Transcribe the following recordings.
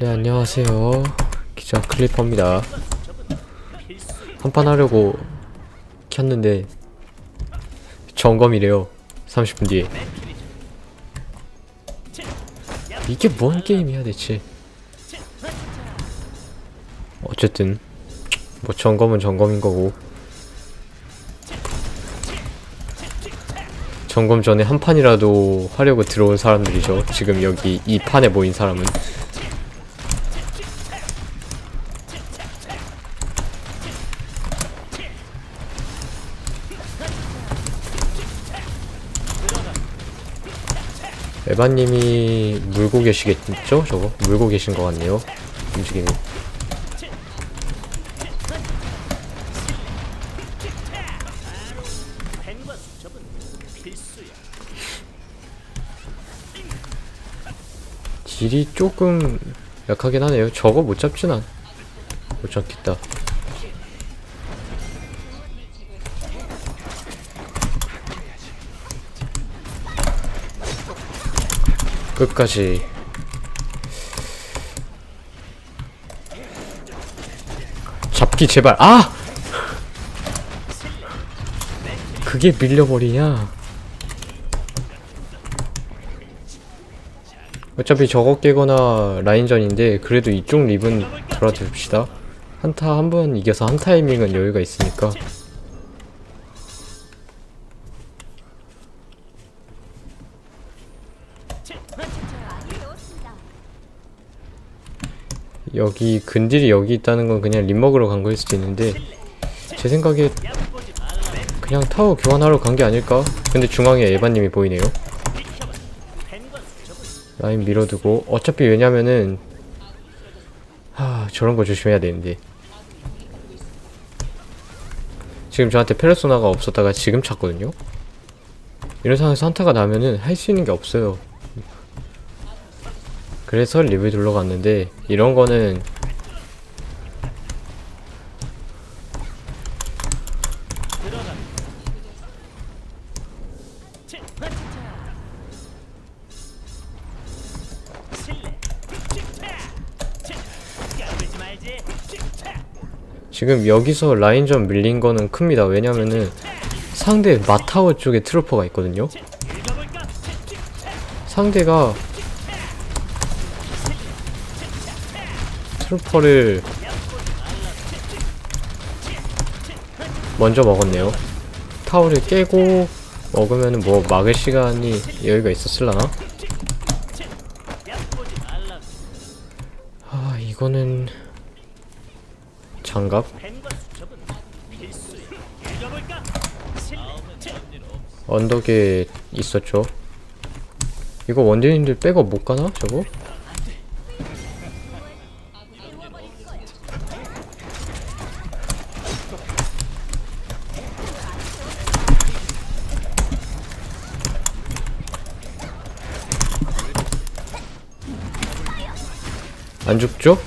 네 안녕하세요. 기자 클리퍼입니다. 한판 하려고 켰는데 점검이래요. 30분 뒤에. 이게 뭔 게임이야 대체? 어쨌든 뭐 점검은 점검인 거고. 점검 전에 한 판이라도 하려고 들어온 사람들이죠. 지금 여기 이 판에 모인 사람은 에바님이 물고 계시겠죠? 저거? 물고 계신 것 같네요. 움직임이. 딜이 조금 약하긴 하네요. 저거 못 잡진 않. 못 잡겠다. 끝까지. 잡기 제발. 아! 그게 밀려버리냐? 어차피 저거 깨거나 라인전인데 그래도 이쪽 립은 돌아줍시다. 한타 한 번 이겨서 한 타이밍은 여유가 있으니까 여기 근딜이 여기 있다는 건 그냥 립 먹으러 간 거일 수도 있는데 제 생각에 그냥 타워 교환하러 간 게 아닐까? 근데 중앙에 에바님이 보이네요. 라인 밀어두고 어차피 왜냐면은 하 저런 거 조심해야 되는데. 지금 저한테 페르소나가 없었다가 지금 찾거든요? 이런 상황에서 한타가 나면은 할 수 있는 게 없어요 그래서 리뷰 둘러 갔는데 이런 거는 지금 여기서 라인전 밀린 거는 큽니다. 왜냐면은 상대 마타워 쪽에 트루퍼가 있거든요. 상대가 트루퍼를 먼저 먹었네요. 타워를 깨고 먹으면은 뭐 막을 시간이 여유가 있었을라나? 아 이거는 장갑? 언덕에 있었죠. 이거 원딜님들 백업 못 가나? 저거? 안 죽죠?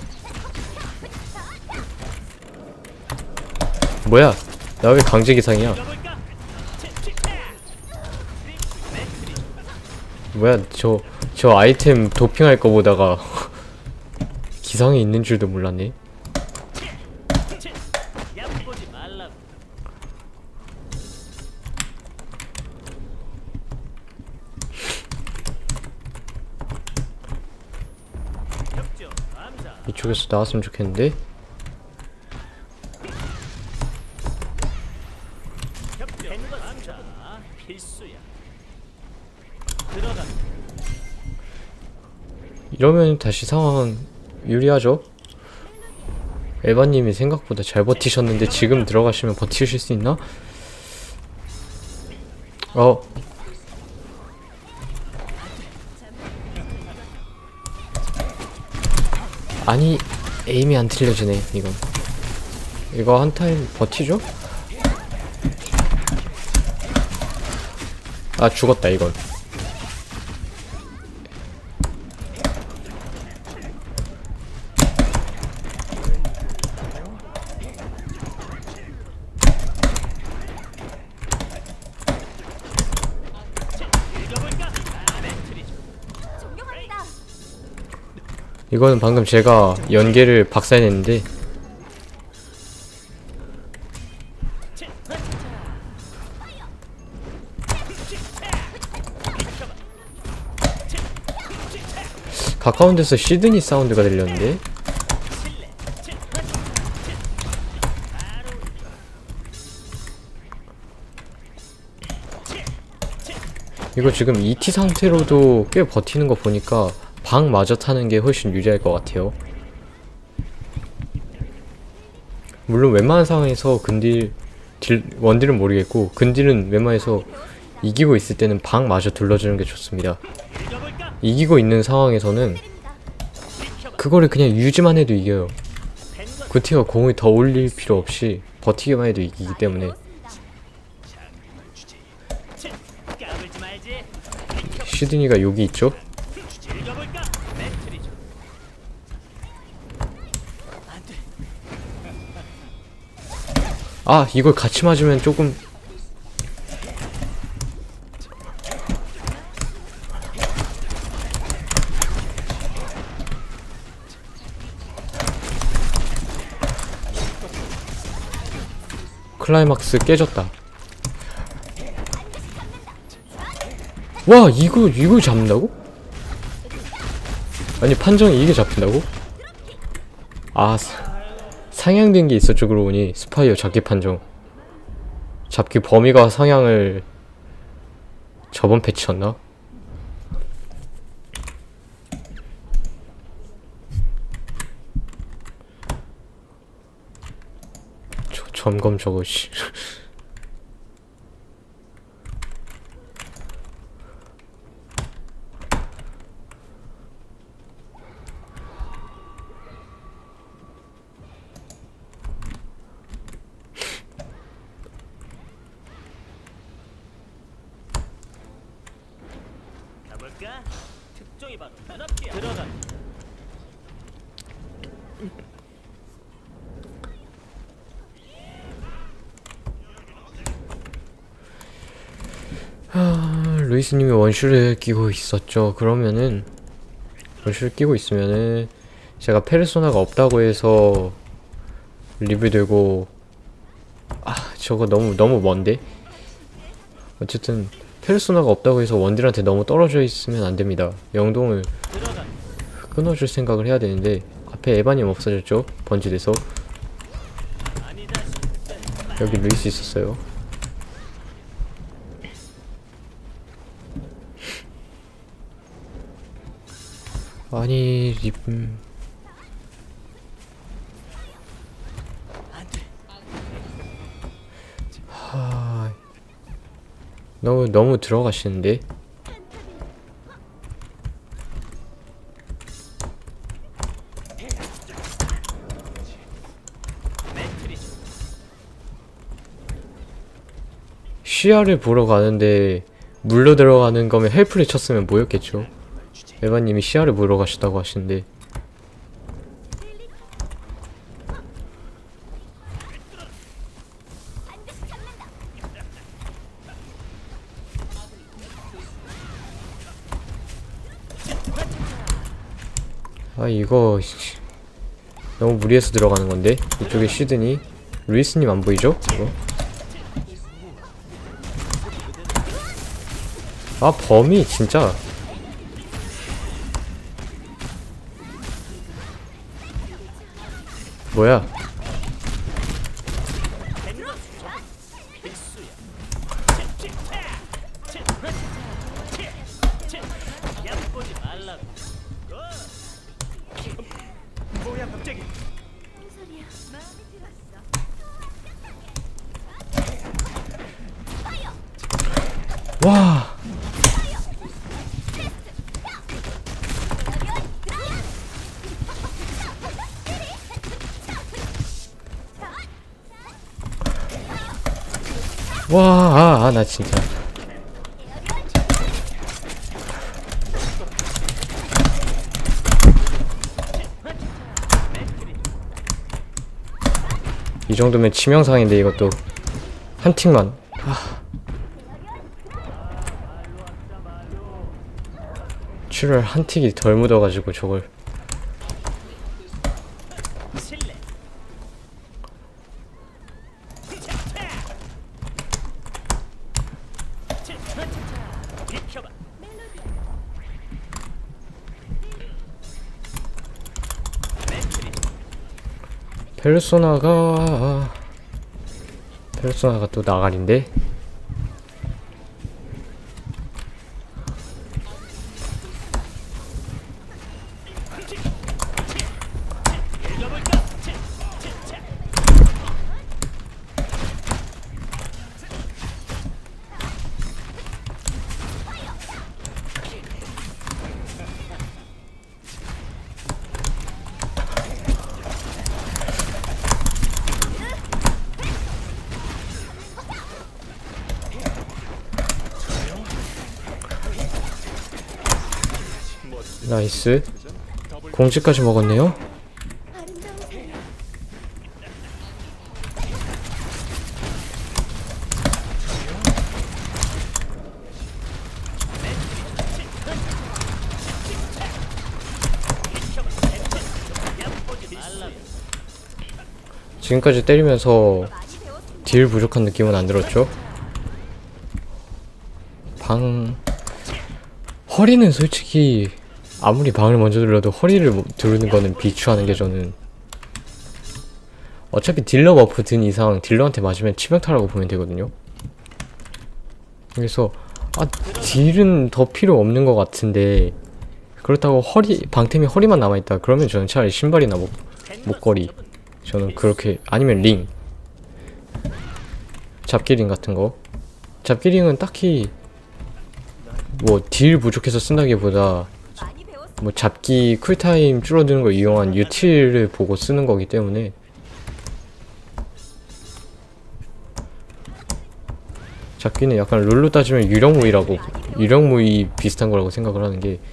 뭐야? 나 왜 강제 기상이야? 뭐야? 저저 아이템 도핑할 거 보다가 기상이 있는 줄도 몰랐네. 이쪽에서 나왔으면 좋겠는데. 이러면 다시 상황은 유리하죠? 에바님이 생각보다 잘 버티셨는데 지금 들어가시면 버티실 수 있나? 어. 아니, 에임이 안 틀려지네, 이건. 이거 한 타임 버티죠? 아, 죽었다, 이건. 이거는 방금 제가 연계를 박살냈는데. 가까운 데서 시드니 사운드가 들렸는데. 이거 지금 ET 상태로도 꽤 버티는 거 보니까 방 마저 타는 게 훨씬 유리할 것 같아요. 물론 웬만한 상황에서 근딜 딜, 원딜은 모르겠고 근딜은 웬만해서 이기고 있을 때는 방 마저 둘러주는 게 좋습니다. 이기고 있는 상황에서는 그거를 그냥 유지만 해도 이겨요. 구티가 공을 더 올릴 필요 없이 버티기만 해도 이기기 때문에. 시드니가 여기 있죠? 즐겨볼까? 매트리죠. 아 이걸 같이 맞으면 조금 클라이막스 깨졌다 와 이거 이걸 잡는다고? 아니 판정이 이게 잡힌다고? 아 사- 상향된 게 있었죠 그러고 보니. 스파이어 잡기 판정. 잡기 범위가 상향을 저번 패치였나? 저, 점검 저거 씨 가볼까? 특종이 바로 눈앞이야. 들어가. 아, 루이스님이 원슈를 끼고 있었죠. 그러면은 원슈를 끼고 있으면은 제가 페르소나가 없다고 해서 리뷰 되고 아 저거 너무 너무 먼데 어쨌든 페르소나가 없다고 해서 원딜한테 너무 떨어져 있으면 안 됩니다. 영동을. 끊어줄 생각을 해야 되는데 앞에 에바님 없어졌죠? 아니다. 여기 루이스 있었어요. 아니 립 음. 하 너무 너무 들어가시는데. 시야를 보러 가는데 물로 들어가는 거면 헬프를 쳤으면 뭐였겠죠? 에바님이 시야를 보러 가셨다고 하시는데. 아 이거 씨, 너무 무리해서 들어가는 건데? 이쪽에 시드니? 루이스님 안 보이죠? 이거? 아 범위 진짜 뭐야 와, 아, 아, 나 진짜. 이 정도면 치명상인데 이것도 한 팀만. 아. 출혈 한 틱이 덜 묻어가지고 저걸 페르소나가 페르소나가 또 나가린데 나이스 공지까지 먹었네요 지금까지 때리면서 딜 부족한 느낌은 안 들었죠? 방 허리는 솔직히 아무리 방을 먼저 들러도 허리를 못- 두르는 거는 비추하는 게 저는 어차피 딜러 버프 든 이상 딜러한테 맞으면 치명타라고 보면 되거든요. 그래서 아 딜은 더 필요 없는 것 같은데 그렇다고 허리 방템이 허리만 남아 있다 그러면 저는 차라리 신발이나 목 목걸이 저는 그렇게 아니면 링 잡기링 같은 거 잡기링은 딱히 뭐 딜 부족해서 쓴다기보다. 뭐 잡기 쿨타임 줄어드는 걸 이용한 유틸을 보고 쓰는 거기 때문에. 잡기는 약간 룰로 따지면 유령 무이라고 유령 무이 비슷한 거라고 생각을 하는 게.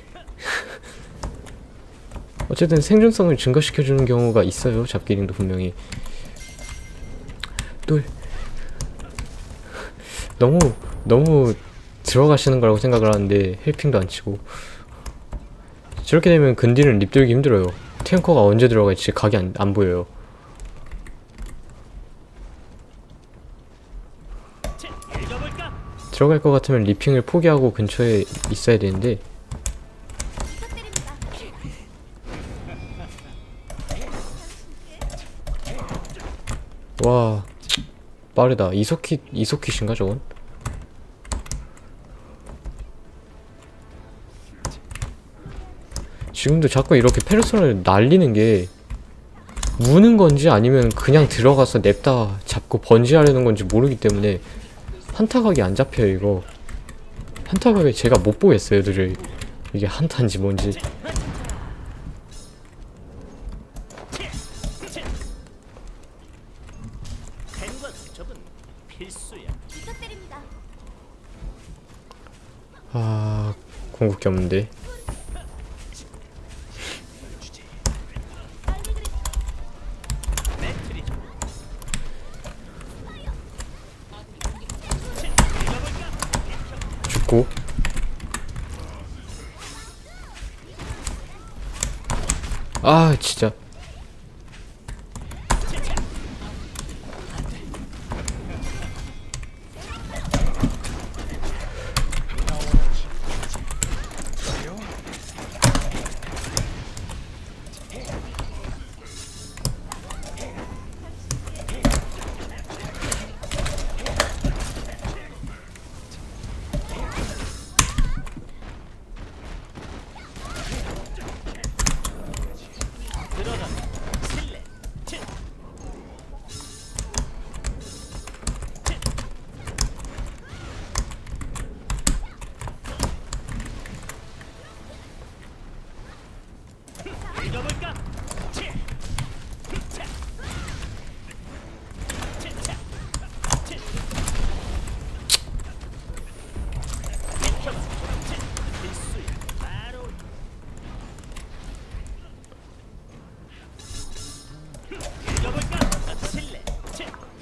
어쨌든 생존성을 증가시켜주는 경우가 있어요 잡기링도 분명히. 또 너무 너무 들어가시는 거라고 생각을 하는데 헬핑도 안 치고 저렇게 되면 근딜은 립 들기 힘들어요. 탱커가 언제 들어갈지 각이 안, 안 보여요. 들어갈 것 같으면 리핑을 포기하고 근처에 있어야 되는데. 와 빠르다. 이소킷 이소킷인가 저건? 지금도 자꾸 이렇게 페르소나를 날리는 게 무는 건지 아니면 그냥 들어가서 냅다 잡고 번지하려는 건지 모르기 때문에 한타각이 안 잡혀요 이거. 한타각을 제가 못 보겠어요 들을. 이게 한타인지 뭔지. 아 궁극기 없는데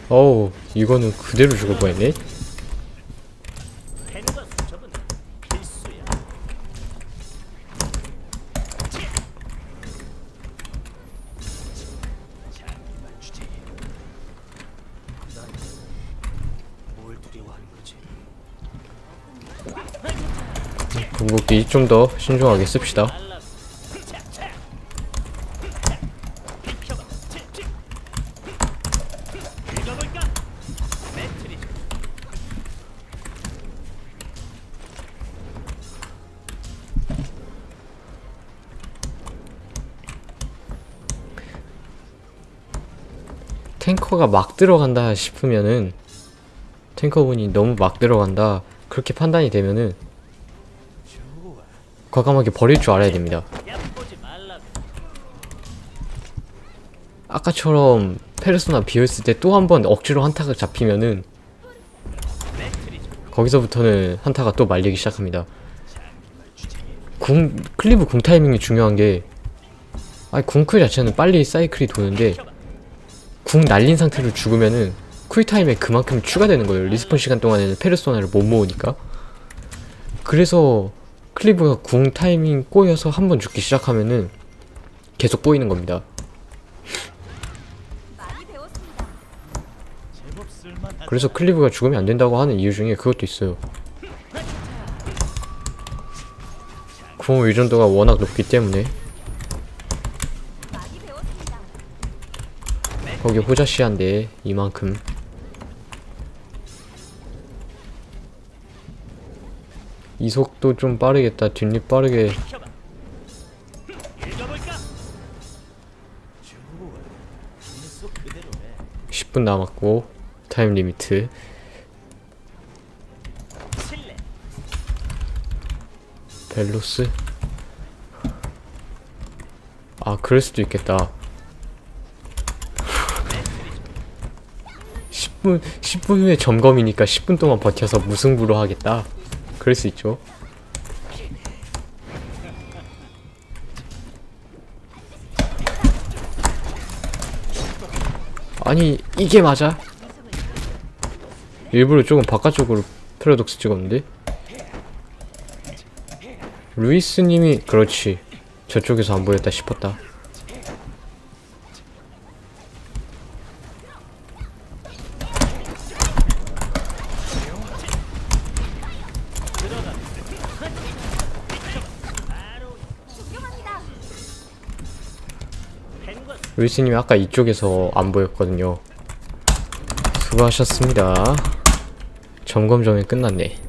어우 이거는 그대로 죽을 뻔했네 거지? 궁극기 좀 더 신중하게 씁시다 탱커가 막 들어간다 싶으면은 탱커분이 너무 막 들어간다 그렇게 판단이 되면은 과감하게 버릴 줄 알아야 됩니다. 아까처럼 페르소나 비었을 때 또 한 번 억지로 한타가 잡히면은. 거기서부터는 한타가 또 말리기 시작합니다. 궁 클리브 궁 타이밍이 중요한 게 아니 궁쿨 자체는 빨리 사이클이 도는데 궁 날린 상태로 죽으면은 쿨 타임에 그만큼 추가되는 거예요. 리스폰 시간 동안에는 페르소나를 못 모으니까. 그래서 클리브가 궁 타이밍 꼬여서 한 번 죽기 시작하면은 계속 꼬이는 겁니다. 그래서 클리브가 죽으면 안 된다고 하는 이유 중에 그것도 있어요. 궁 의존도가 워낙 높기 때문에 많이 배웠습니다. 거기 호자씨한데 이만큼 이 속도 좀 빠르겠다 뒷립 빠르게 켜봐. 읽어볼까? 좋아. 계속 그대로 해. 10분 남았고 타임 리미트. 벨로스 아 그럴 수도 있겠다 10분 10분 후에 점검이니까 10분 동안 버텨서 무승부로 하겠다 그럴 수 있죠 아니 이게 맞아? 일부러 조금 바깥쪽으로 패러독스 찍었는데 루이스님이 그렇지 저쪽에서 안 보였다 싶었다. 루이스님이 아까 이쪽에서 안 보였거든요. 수고하셨습니다. 점검 전에 끝났네